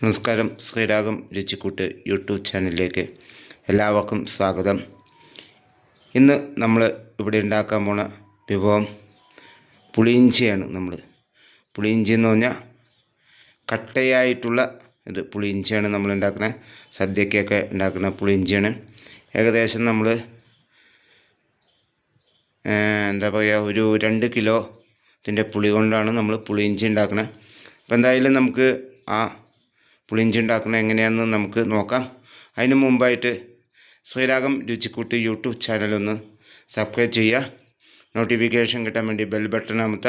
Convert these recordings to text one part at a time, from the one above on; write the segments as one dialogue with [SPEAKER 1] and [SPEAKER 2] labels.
[SPEAKER 1] നമസ്കാരം ശ്രീരാഗം രുചിക്കൂട്ട് യൂട്യൂബ് ചാനലിലേക്ക് എല്ലാവർക്കും സ്വാഗതം. ഇന്ന് നമ്മൾ ഇവിടെ ഉണ്ടാക്കാൻ പോണ വിഭവം പുളിയിഞ്ചിയാണ് നമ്മൾ പുളിയിഞ്ചി എന്ന് പറഞ്ഞാൽ കട്ടയായിട്ടുള്ള ഇത് പുളിയിഞ്ചിയാണ് നമ്മൾ ഉണ്ടാക്കുന്നത് സദ്യക്കൊക്കെ ഉണ്ടാക്കുന്ന പുളിയിഞ്ചിയാണ്. ഏകദേശം നമ്മൾ എന്താ പറയുക ഒരു രണ്ട് കിലോ ഇതിന്റെ പുളി കൊണ്ടാണ് നമ്മൾ പുളിയിഞ്ചി ഉണ്ടാക്കുന്നത് അപ്പോൾ എന്തായാലും നമുക്ക് ആ പുളിയിഞ്ചി ഉണ്ടാക്കുന്നത് എങ്ങനെയാണെന്ന് നമുക്ക് നോക്കാം. അതിന് മുമ്പായിട്ട് ശ്രീരാഗം രുചിക്കൂട്ട് യൂട്യൂബ് ചാനലൊന്ന് സബ്സ്ക്രൈബ് ചെയ്യുക. നോട്ടിഫിക്കേഷൻ കിട്ടാൻ വേണ്ടി ബെൽ ബട്ടൺ അമർത്ത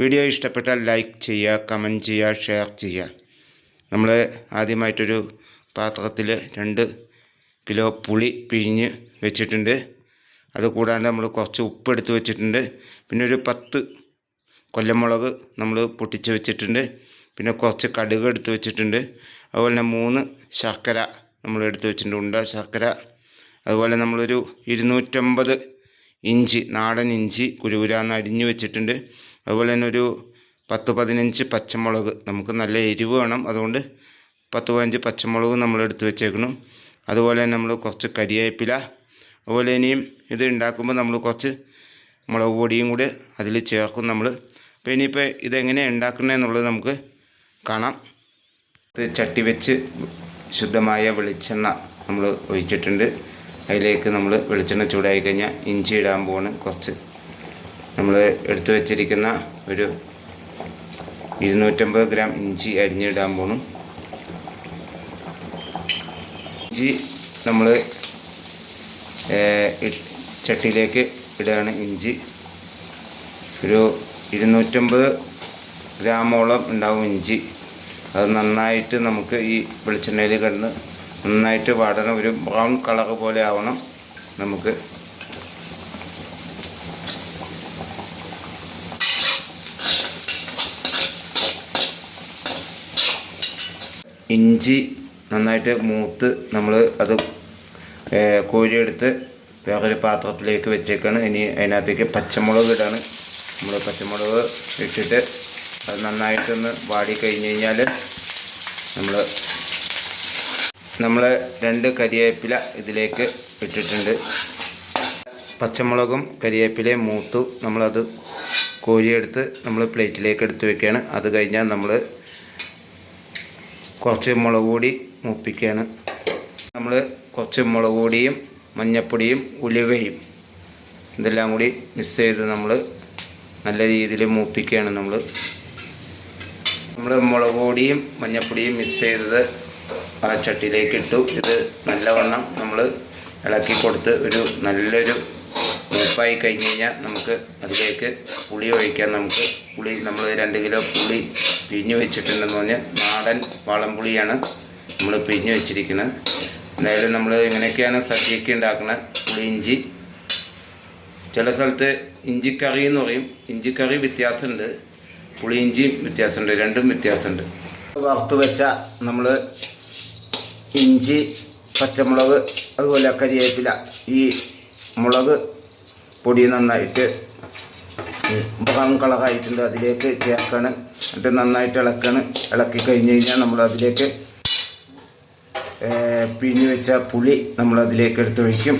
[SPEAKER 1] വീഡിയോ ഇഷ്ടപ്പെട്ടാൽ ലൈക്ക് ചെയ്യുക കമന്റ് ചെയ്യുക ഷെയർ ചെയ്യുക. നമ്മൾ ആദ്യമായിട്ടൊരു പാത്രത്തിൽ രണ്ട് കിലോ പുളി പിഴിഞ്ഞ് വെച്ചിട്ടുണ്ട്. അത് കൂടാണ്ട് നമ്മൾ കുറച്ച് ഉപ്പ് എടുത്ത് വെച്ചിട്ടുണ്ട്. പിന്നെ ഒരു പത്ത് കൊല്ലമുളക് നമ്മൾ പൊട്ടിച്ച് വെച്ചിട്ടുണ്ട്. പിന്നെ കുറച്ച് കടുക് എടുത്ത് വെച്ചിട്ടുണ്ട്. അതുപോലെ തന്നെ മൂന്ന് ശർക്കര നമ്മൾ എടുത്ത് വെച്ചിട്ടുണ്ട്. ഉണ്ട ശർക്കര. അതുപോലെ നമ്മളൊരു ഇരുന്നൂറ്റമ്പത് ഇഞ്ചി നാടൻ ഇഞ്ചി കുരുകുരാന്ന് അരിഞ്ഞു വെച്ചിട്ടുണ്ട്. അതുപോലെ തന്നെ ഒരു പത്ത് പതിനഞ്ച് പച്ചമുളക്. നമുക്ക് നല്ല എരിവ് വേണം. അതുകൊണ്ട് പത്ത് പതിനഞ്ച് പച്ചമുളക് നമ്മൾ എടുത്ത് വെച്ചേക്കണം അതുപോലെ തന്നെ നമ്മൾ കുറച്ച് കരിയേപ്പില. അതുപോലെ ഇനിയും ഇത് ഉണ്ടാക്കുമ്പോൾ നമ്മൾ കുറച്ച് മുളക് പൊടിയും കൂടി അതിൽ ചേർക്കും നമ്മൾ. അപ്പോൾ ഇനിയിപ്പോൾ ഇതെങ്ങനെയാണ് ഉണ്ടാക്കുന്നതെന്നുള്ളത് നമുക്ക് കാണാം. ചട്ടി വെച്ച് ശുദ്ധമായ വെളിച്ചെണ്ണ നമ്മൾ ഒഴിച്ചിട്ടുണ്ട്. അതിലേക്ക് നമ്മൾ വെളിച്ചെണ്ണ ചൂടായി കഴിഞ്ഞാൽ ഇഞ്ചി ഇടാൻ പോവാണ്. കുറച്ച് നമ്മൾ എടുത്തു വച്ചിരിക്കുന്ന ഒരു ഇരുന്നൂറ്റമ്പത് ഗ്രാം ഇഞ്ചി അരിഞ്ഞിടാൻ പോണു. ഇഞ്ചി നമ്മൾ ചട്ടിയിലേക്ക് ഇടുകയാണ് ഇഞ്ചി. ഒരു ഇരുന്നൂറ്റമ്പത് ഗ്രാമോളം ഉണ്ടാവും ഇഞ്ചി. അത് നന്നായിട്ട് നമുക്ക് ഈ വെളിച്ചെണ്ണയിൽ കണ്ട് നന്നായിട്ട് വാടണം. ഒരു ബ്രൗൺ കളർ പോലെ ആവണം നമുക്ക്. ഇഞ്ചി നന്നായിട്ട് മൂത്ത് നമ്മൾ അത് കോരിയെടുത്ത് വേറൊരു പാത്രത്തിലേക്ക് വെച്ചേക്കാണ്. ഇനി അതിനകത്തേക്ക് പച്ചമുളക് ഇടാണ്. നമ്മൾ പച്ചമുളക് ഇട്ടിട്ട് അത് നന്നായിട്ടൊന്ന് വാടി കഴിഞ്ഞ് കഴിഞ്ഞാൽ നമ്മൾ നമ്മൾ രണ്ട് കരിവേപ്പില ഇതിലേക്ക് ഇട്ടിട്ടുണ്ട്. പച്ചമുളകും കരിവേപ്പിലയും മൂത്തു നമ്മളത് കോരിയെടുത്ത് നമ്മൾ പ്ലേറ്റിലേക്ക് എടുത്ത് വെക്കുകയാണ്. അത് കഴിഞ്ഞാൽ നമ്മൾ കുറച്ച് മുളക് പൊടി മൂപ്പിക്കുകയാണ്. നമ്മൾ കുറച്ച് മുളക് പൊടിയും മഞ്ഞപ്പൊടിയും ഉലുവയും ഇതെല്ലാം കൂടി മിക്സ് ചെയ്ത് നമ്മൾ നല്ല രീതിയിൽ മൂപ്പിക്കുകയാണ് നമ്മൾ നമ്മൾ മുളക് പൊടിയും മഞ്ഞപ്പൊടിയും മിക്സ് ചെയ്തത് ആ ചട്ടിയിലേക്ക് ഇട്ടു ഇത് നല്ലവണ്ണം നമ്മൾ ഇളക്കി കൊടുത്ത് ഒരു നല്ലൊരു ഉപ്പായി കഴിഞ്ഞ് കഴിഞ്ഞാൽ നമുക്ക് അതിലേക്ക് പുളി ഒഴിക്കാം. നമുക്ക് പുളി നമ്മൾ രണ്ട് കിലോ പുളി പിഴിഞ്ഞ് വെച്ചിട്ടുണ്ടെന്ന് പറഞ്ഞാൽ നാടൻ വാളംപുളിയാണ് നമ്മൾ പിഴിഞ്ഞ് വെച്ചിരിക്കുന്നത്. എന്തായാലും നമ്മൾ ഇങ്ങനെയൊക്കെയാണ് സദ്യയൊക്കെ ഉണ്ടാക്കുന്നത് പുളി ഇഞ്ചി. ചില സ്ഥലത്ത് ഇഞ്ചിക്കറി എന്ന് പറയും. ഇഞ്ചിക്കറി വ്യത്യാസമുണ്ട്. പുളിയിഞ്ചിയും വ്യത്യാസമുണ്ട് രണ്ടും വ്യത്യാസമുണ്ട്. വറുത്ത് വെച്ച നമ്മൾ ഇഞ്ചി പച്ചമുളക് അതുപോലെ കരിയേപ്പില ഈ മുളക് പൊടി നന്നായിട്ട് ബ്രൗൺ കളറായിട്ടുണ്ട്. അതിലേക്ക് ചേർക്കാണ്. എന്നിട്ട് നന്നായിട്ട് ഇളക്കാണ്. ഇളക്കി കഴിഞ്ഞ് കഴിഞ്ഞാൽ നമ്മൾ അതിലേക്ക് പിഴിഞ്ഞ് വെച്ച പുളി നമ്മൾ അതിലേക്ക് എടുത്ത് ഒഴിക്കും.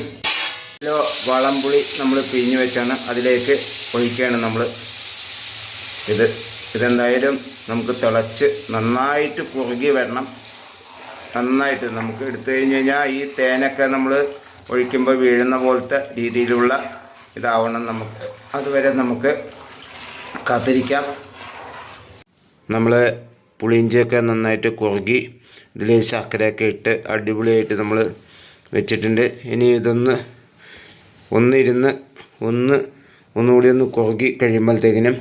[SPEAKER 1] കിലോ വളംപുളി നമ്മൾ പിഴിഞ്ഞ് വെച്ചാണ് അതിലേക്ക് ഒഴിക്കുകയാണ് നമ്മൾ ഇത്. ഇതെന്തായാലും നമുക്ക് തിളച്ച് നന്നായിട്ട് കുറുകി വരണം. നന്നായിട്ട് നമുക്ക് എടുത്തു കഴിഞ്ഞ് കഴിഞ്ഞാൽ ഈ തേനൊക്കെ നമ്മൾ ഒഴിക്കുമ്പോൾ വീഴുന്ന പോലത്തെ രീതിയിലുള്ള ഇതാവണം നമുക്ക്. അതുവരെ നമുക്ക് കാത്തിരിക്കാം. നമ്മൾ പുളിയിഞ്ചിയൊക്കെ നന്നായിട്ട് കുറുകി ഇതിൽ ശർക്കരയൊക്കെ ഇട്ട് അടിപൊളിയായിട്ട് നമ്മൾ വെച്ചിട്ടുണ്ട്. ഇനി ഇതൊന്ന് ഒന്നിരുന്ന് ഒന്ന് ഒന്നുകൂടി ഒന്ന് കുറുകി കഴിയുമ്പോഴത്തേക്കിനും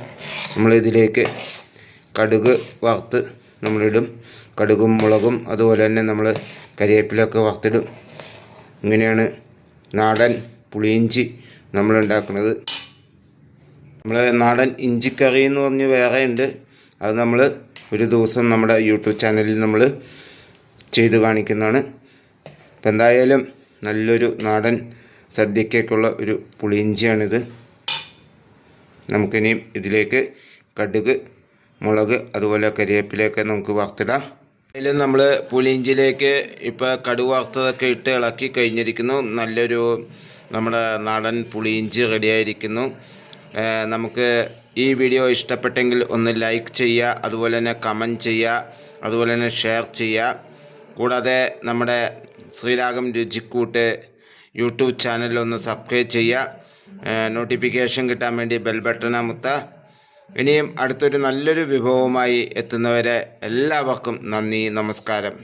[SPEAKER 1] നമ്മളിതിലേക്ക് കടുക് വറുത്ത് നമ്മളിടും. കടുകും മുളകും അതുപോലെ തന്നെ നമ്മൾ കരിവേപ്പിലൊക്കെ വറുത്തിടും. ഇങ്ങനെയാണ് നാടൻ പുളിയിഞ്ചി നമ്മളുണ്ടാക്കുന്നത്. നമ്മൾ നാടൻ ഇഞ്ചിക്കറി എന്ന് പറഞ്ഞ് വേറെ ഉണ്ട്. അത് നമ്മൾ ഒരു ദിവസം നമ്മുടെ യൂട്യൂബ് ചാനലിൽ നമ്മൾ ചെയ്ത് കാണിക്കുന്നതാണ്. അപ്പം എന്തായാലും നല്ലൊരു നാടൻ സദ്യക്കേക്കുള്ള ഒരു പുളിയിഞ്ചിയാണിത് നമുക്കിനിയും ഇതിലേക്ക് കടുക് മുളക് അതുപോലെ കരിവേപ്പിലയൊക്കെ നമുക്ക് വറുത്തിടാം. അതിൽ നമ്മൾ പുളിയിഞ്ചിയിലേക്ക് ഇപ്പോൾ കടുക് വറുത്തതൊക്കെ ഇട്ട് ഇളക്കി കഴിഞ്ഞിരിക്കുന്നു. നല്ലൊരു നമ്മുടെ നാടൻ പുളിയിഞ്ചി റെഡിയായിരിക്കുന്നു നമുക്ക് ഈ വീഡിയോ ഇഷ്ടപ്പെട്ടെങ്കിൽ ഒന്ന് ലൈക്ക് ചെയ്യുക അതുപോലെ തന്നെ കമന്റ് ചെയ്യുക അതുപോലെ തന്നെ ഷെയർ ചെയ്യുക. കൂടാതെ നമ്മുടെ ശ്രീരാഗം രുചിക്കൂട്ട് യൂട്യൂബ് ചാനലിൽ ഒന്ന് സബ്സ്ക്രൈബ് ചെയ്യുക. നോട്ടിഫിക്കേഷൻ കിട്ടാൻ വേണ്ടി ബെൽ ബട്ടൺ അമുത്ത ഇനിയും അടുത്തൊരു നല്ലൊരു വിഭവവുമായി എത്തുന്നവരെ എല്ലാവർക്കും നന്ദി നമസ്കാരം.